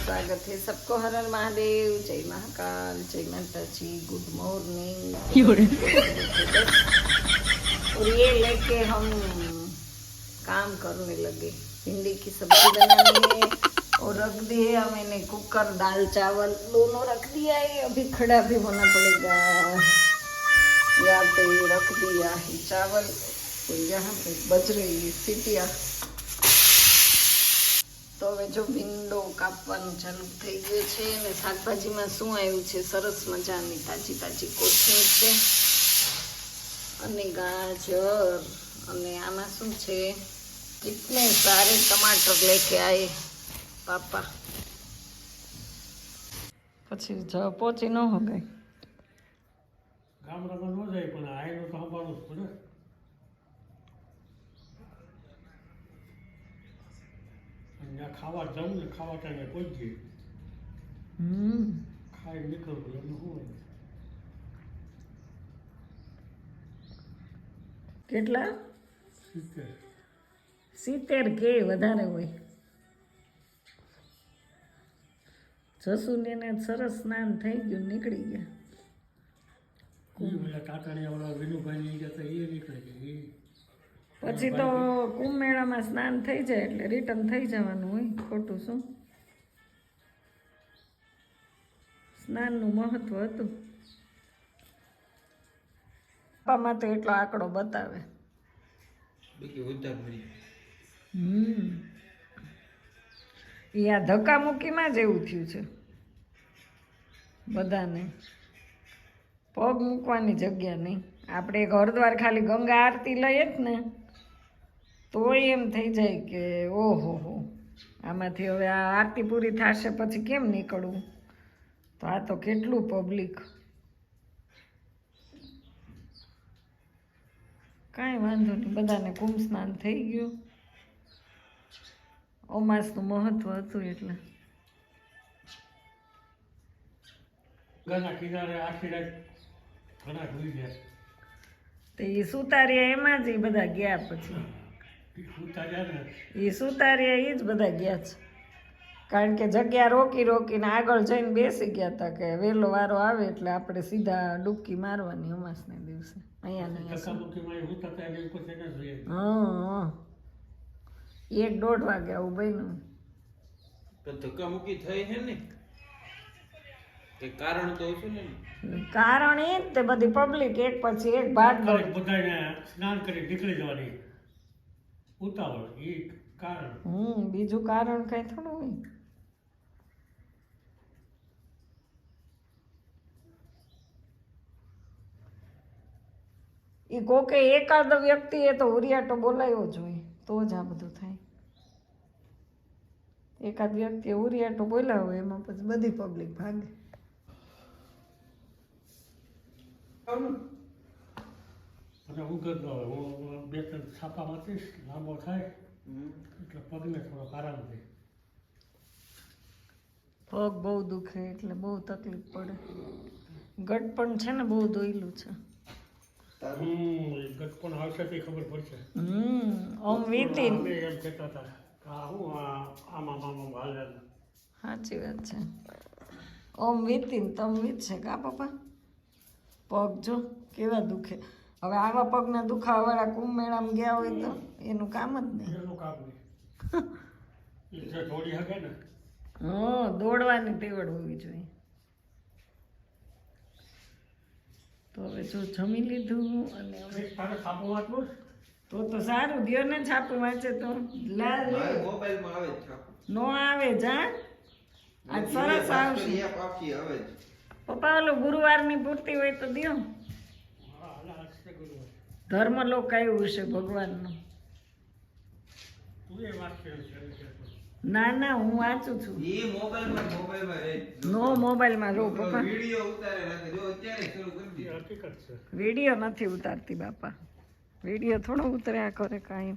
स्वागत है सबको हर हर महादेव जय महाकाल जय माता जी गुड मॉर्निंग और ये लेके हम काम करने लगे भिंडी की सब्ज़ी बनानी। है और रख दी है मैंने कुकर दाल चावल। दोनों रख दिया है अभी खड़ा भी होना पड़ेगा। यहाँ पे रख दिया है चावल। तो यहाँ पे बज रही है सीटिया। તો હવે જો ભીંડો કાપવાનું ચાલુ થઈ ગયું છે અને શાકભાજીમાં શું આવ્યું છે? સરસ મજાની તાજી તાજી કોથમીર છે અને ગાજર. અને આમાં શું છે? કેટલે સારે ટમાટર લેકે આવે પાપા પછી જ પહોંચી ન હોય ગામડામાં ન જાય પણ આયનું તો સંભાળવું પડે. ત્યાં ખાવા જવું ને ખાવા ટાઈમે પહોંચીએ હમ. ખાઈ નીકળવું એમ હોય. કેટલા? સિત્તેર. સિત્તેર કે વધારે હોય. જસુને ને સરસ સ્નાન થઈ ગયું નીકળી ગયા. એ વાળા વિનુભાઈ ગયા એ નીકળી એ પછી તો કુંભ મેળામાં સ્નાન થઈ જાય એટલે રિટર્ન થઈ જવાનું હોય ખોટું શું? સ્નાનનું મહત્વ હતું. આમાં તો એટલો આંકડો બતાવે. હમ. એ આ ધક્કા મૂકીમાં જ એવું થયું છે. બધાને. પગ મૂકવાની જગ્યા નહીં. આપણે એક હરિદ્વાર ખાલી ગંગા આરતી લઈએ જ ને. તોય એમ થઈ જાય કે ઓહો હો. આમાંથી હવે આ આરતી પૂરી થશે પછી કેમ નીકળવું તો આ તો કેટલું પબ્લિક કાંઈ વાંધો નહીં બધાને કુંભ સ્નાન થઈ ગયું. અમાસનું મહત્વ હતું એટલે. તે સુતાર્યા એમાં જ એ બધા ગયા પછી. એ સૂતા જાય એ જ બધા ગયા છે. કારણ કે જગ્યા રોકી રોકીને આગળ જઈને બેસી ગયા હતા કે વહેલો વારો આવે એટલે આપણે સીધા ડૂબકી મારવાની અમાસને દિવસે. અહીંયા નહીં હા હા. એક દોઢ વાગે આવું બન્યું. ધક્કામુક્કી થઈ છે ને? કારણ તો શું ને? કારણ એ જ તે બધી પબ્લિક એક પછી એક ભાગ સ્નાન કરી નીકળી જવાની. ઉતાવળ એ કારણ. હમ બીજું કારણ કઈ થોડું હોય. એ કોકે એકાદ વ્યક્તિએ તો હુરિયાટો બોલાવ્યો જોઈએ તો જ આ બધું થાય. એકાદ વ્યક્તિએ હુરિયાટો બોલાવ્યો એમાં પછી બધી પબ્લિક ભાગે. અને હું કરતો હું બે ત્રણ છાપા વાંચીશ લાંબો થાય. એટલે પગને થોડોક આરામ થાય પગ બહુ દુખે એટલે બહુ તકલીફ પડે. ગટ પણ છે ને બહુ દોયલું છે. ગટપણ આવશે તે ખબર પડશે. હમ ઓમ વીતી. એમ કહેતા હતા હું આમાં આમાં હાલે સાચી વાત છે. ઓમ વીતીન તમ વીત છે કા પપ્પા? પગ જો કેવા દુખે. હવે આવા પગના દુખાવાવાળા કુંભ મેળામાં ગયા હોય તો એનું કામ જ નહીં. એનું કામ નહીં. દોડી શકે ને. હા દોડવાની ટેવડ હોવી જોઈએ. તો હવે જો જમી લીધું અને હવે છાપું વાંચવું તો તો સારું દિયો ને છાપું વાંચે તો. લાલ મોબાઈલમાં આવે જ છાપું. નો આવે જા આજ સરસ આવશે. પપ્પા ઓલું ગુરુવારની પૂર્તિ હોય તો દ્યો હા એટલે આજ છે ગુરુવાર ધર્મલોક આવ્યું છે? ભગવાનનું. ના ના હું વાંચું છું. નો મોબાઈલમાં રહું પપ્પા. વીડિયો ઉતારે રાખે જો અત્યારે શરૂ કરી એ દીધો. હકીકત છે. વીડિયો નથી ઉતારતી બાપા. વીડિયો થોડો ઉતર્યા કરે કાંઈ.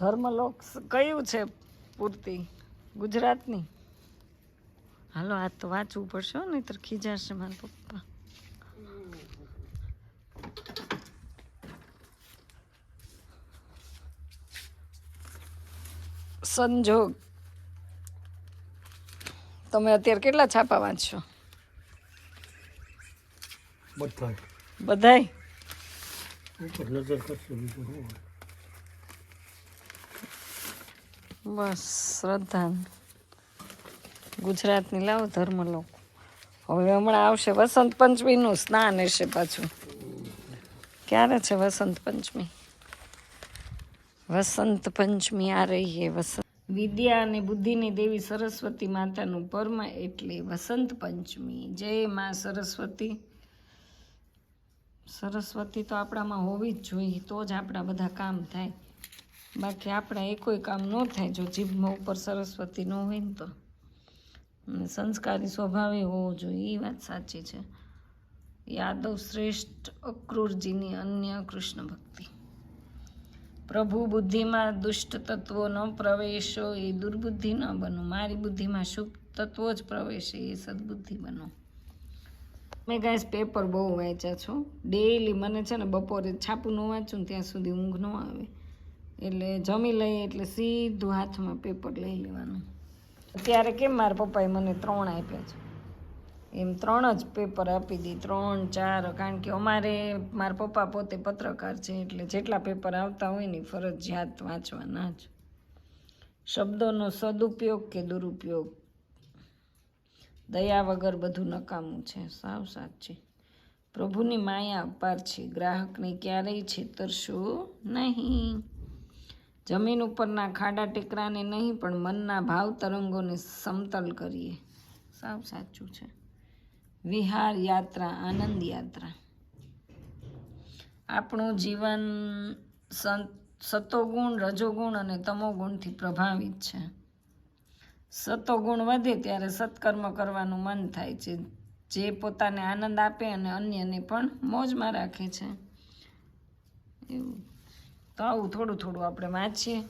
ધર્મલોક કયું છે પૂર્તિ? ગુજરાતની? હાલો આ તો વાંચવું પડશે નહીં તો ખીજાશે મારા પપ્પા. સંજોગ તમે અત્યારે કેટલા છાપા વાંચશો? બધાય. બધાય? બસ શ્રદ્ધા ગુજરાતની લાવો ધર્મ લોકો. હવે હમણાં આવશે વસંત પંચમીનું સ્નાન હશે પાછું. ક્યારે છે વસંત પંચમી? વસંત પંચમી આ રહી હે વસંત. વિદ્યા અને બુદ્ધિની દેવી સરસ્વતી માતાનું પરમ એટલે વસંત પંચમી. જય માં સરસ્વતી. સરસ્વતી તો આપણામાં હોવી જ જોઈએ, તો જ આપણા બધા કામ થાય. બાકી આપણા એ કોઈ કામ ન થાય જો જીભમાં ઉપર સરસ્વતી ન હોય ને તો. સંસ્કારી સ્વભાવે હોવો જોઈએ એ વાત સાચી છે. યાદવ શ્રેષ્ઠ અક્રૂરજીની અન્ય કૃષ્ણ ભક્તિ. પ્રભુ બુદ્ધિમાં દુષ્ટ તત્વો ન પ્રવેશો, એ દુર્બુદ્ધિ ન બનો. મારી બુદ્ધિમાં શુભ તત્વો જ પ્રવેશે, એ સદબુદ્ધિ બનો. મેં ગાઈસ પેપર બહુ વાંચ્યા છો ડેઈલી મને છે ને બપોરે છાપું ન વાંચું ત્યાં સુધી ઊંઘ ન આવે. એટલે જમી લઈએ એટલે સીધું હાથમાં પેપર લઈ લેવાનું. અત્યારે કેમ મારા પપ્પાએ મને ત્રણ આપ્યા છે? એમ ત્રણ જ પેપર આપી દી. ત્રણ, ચાર, કારણ કે અમારે મારા પપ્પા પોતે પત્રકાર છે, એટલે જેટલા પેપર આવતા હોય ને ફરજિયાત વાંચવાના જ. શબ્દોનો સદુપયોગ કે દુરુપયોગ? દયા વગર બધું નકામું છે. સાવ સાચી. પ્રભુની માયા અપાર છે. ગ્રાહકને ક્યારેય છેતરશો નહીં. જમીન ઉપરના ખાડા ટેકરાને નહીં, પણ મનના ભાવ તરંગોને સમતલ કરીએ. સાવ સાચું છે. વિહાર યાત્રા, આનંદ યાત્રા. આપણું જીવન સતોગુણ રજોગુણ અને તમોગુણથી પ્રભાવિત છે. સતોગુણ વધે ત્યારે સત્કર્મ કરવાનું મન થાય છે. જે પોતાને આનંદ આપે અને અન્યને પણ મોજમાં રાખે છે. એવું. તો આવું થોડું થોડું આપણે વાંચીએ.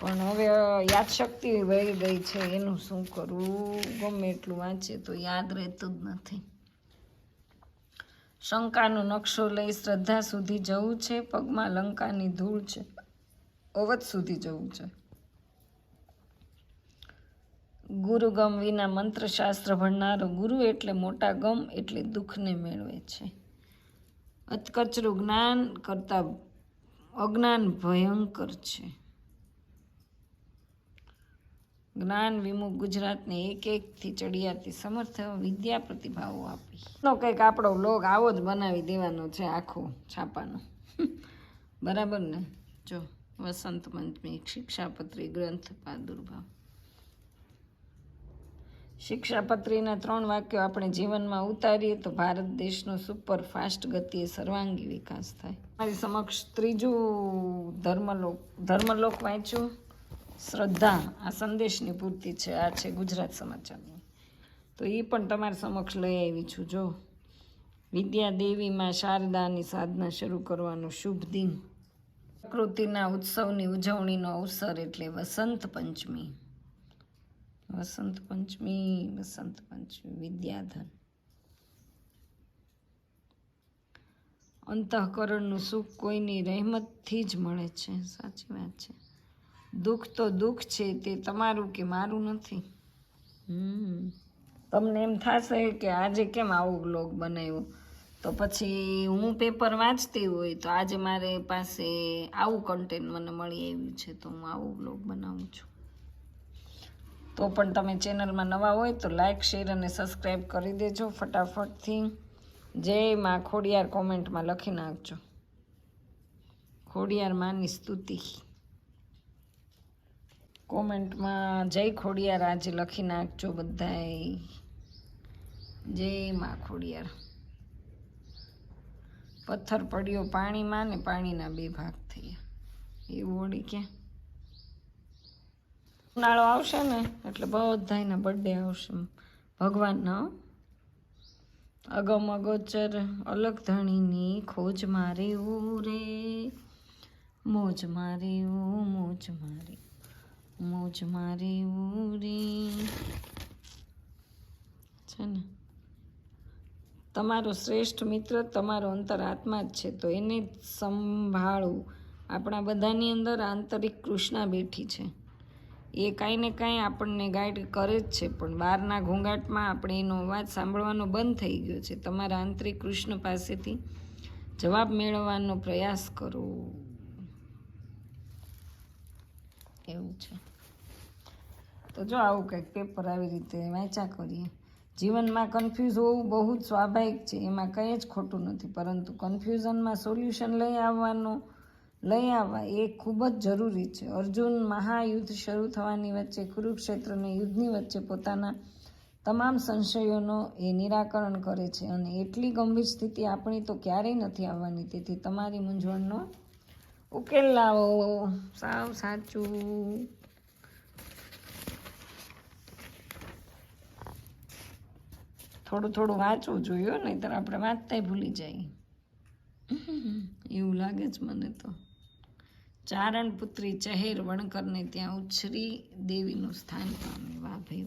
પણ હવે યાદશક્તિ વહી ગઈ છે, એનું શું કરવું? ગમે એટલું વાંચીએ તો યાદ રહેતું જ નથી. શંકાનો નકશો લઈ શ્રદ્ધા સુધી જવું છે, પગમાં લંકાની ધૂળ છે, અવધ સુધી જવું છે. ગુરુ ગમ વિના મંત્રશાસ્ત્ર ભણનારો ગુરુ એટલે મોટા ગમ, એટલે દુઃખને મેળવે છે. અતકચરું જ્ઞાન કરતા અજ્ઞાન ભયંકર છે. જ્ઞાન વિમુખ ગુજરાતને એક એકથી ચડિયાતી સમર્થ વિદ્યા પ્રતિભાવો આપી. નો કંઈક આપણો લોગ આવો જ બનાવી દેવાનો છે આખો છાપાનો. બરાબર ને? જો, વસંત પંચમી, શિક્ષાપત્રી ગ્રંથ પ્રાદુર્ભાવ શિક્ષાપત્રીના ત્રણ વાક્યો આપણે જીવનમાં ઉતારીએ તો ભારત દેશનો સુપર ફાસ્ટ ગતિએ સર્વાંગી વિકાસ થાય. મારી સમક્ષ ત્રીજું ધર્મલોક ધર્મલોક વાંચ્યું. શ્રદ્ધા, આ સંદેશની પૂર્તિ છે. આ છે ગુજરાત સમાચારની. તો એ પણ તમારી સમક્ષ લઈ આવી છું. જો, વિદ્યા દેવીમાં શારદાની સાધના શરૂ કરવાનો શુભ દિન. પ્રકૃતિના ઉત્સવની ઉજવણીનો અવસર એટલે વસંત પંચમી. વસંત પંચમી વસંત પંચમી, વિદ્યાધન. અંતઃકરણનું સુખ કોઈની રહેમતથી જ મળે છે. સાચી વાત છે. દુઃખ તો દુઃખ છે, તે તમારું કે મારું નથી? તમને એમ થશે કે આજે કેમ આવો બ્લોગ બનાવ્યો? તો પછી હું પેપર વાંચતી હોય તો આજે મારે પાસે આવું કન્ટેન્ટ મને મળી આવ્યું છે, તો હું આવું બ્લોગ બનાવું છું. તો પણ તમે ચેનલમાં નવા હોય તો લાઇક શેર અને સબસ્ક્રાઈબ કરી દેજો ફટાફટથી. જય માં ખોડિયાર કોમેન્ટમાં લખી નાખજો. ખોડિયાર માની સ્તુતિ. કોમેન્ટમાં જય ખોડિયાર આજે લખી નાખજો બધાય. જય માં ખોડિયાર. પથ્થર પડ્યો પાણીમાં ને પાણીના બે ભાગ થયા. એવું વળી ક્યાં? ઉનાળો આવશે ને, એટલે બધાના બર્થડે આવશે ભગવાનના. અગમ અગોચર અલગ ધણીની ખોજ મારે રે. મોજ મારે મોજ મારે મોજ મારે રે. છે ને? તમારો શ્રેષ્ઠ મિત્ર તમારો અંતરાત્મા જ છે, તો એને સંભાળવું આપણા બધાની અંદર આંતરિક કૃષ્ણા બેઠી છે. એ કાંઈ ને કાંઈ આપણને ગાઈડ કરે જ છે, પણ બહારના ઘોંઘાટમાં આપણે એનો અવાજ સાંભળવાનો બંધ થઈ ગયો છે. તમારા આંતરિક કૃષ્ણ પાસેથી જવાબ મેળવવાનો પ્રયાસ કરો. એવું છે. તો જો આવું કંઈક પેપર આવી રીતે વાંચ્યા કરીએ. જીવનમાં કન્ફ્યુઝ હોવું બહુ જ સ્વાભાવિક છે. એમાં કંઈ જ ખોટું નથી, પરંતુ કન્ફ્યુઝનમાં સોલ્યુશન લઈ આવવાનો લઈ આવવા એ ખૂબ જ જરૂરી છે. અર્જુન મહાયુદ્ધ શરૂ થવાની વચ્ચે, કુરુક્ષેત્રને યુદ્ધની વચ્ચે પોતાના તમામ સંશયોનો એ નિરાકરણ કરે છે અને એટલી ગંભીર સ્થિતિ આપણી તો ક્યારેય નથી આવવાની. તેથી તમારી મૂંઝવણનો ઉકેલ લાવો. સાવ સાચું. થોડું થોડું વાંચવું જોઈએ તો આપણે વાંચતાય ભૂલી જાય. એવું લાગે છે મને તો. ચારણ પુત્રી ચહેર વણકરને ત્યાં ઉછરી દેવીનું સ્થાન પામે વાહ ભાઈ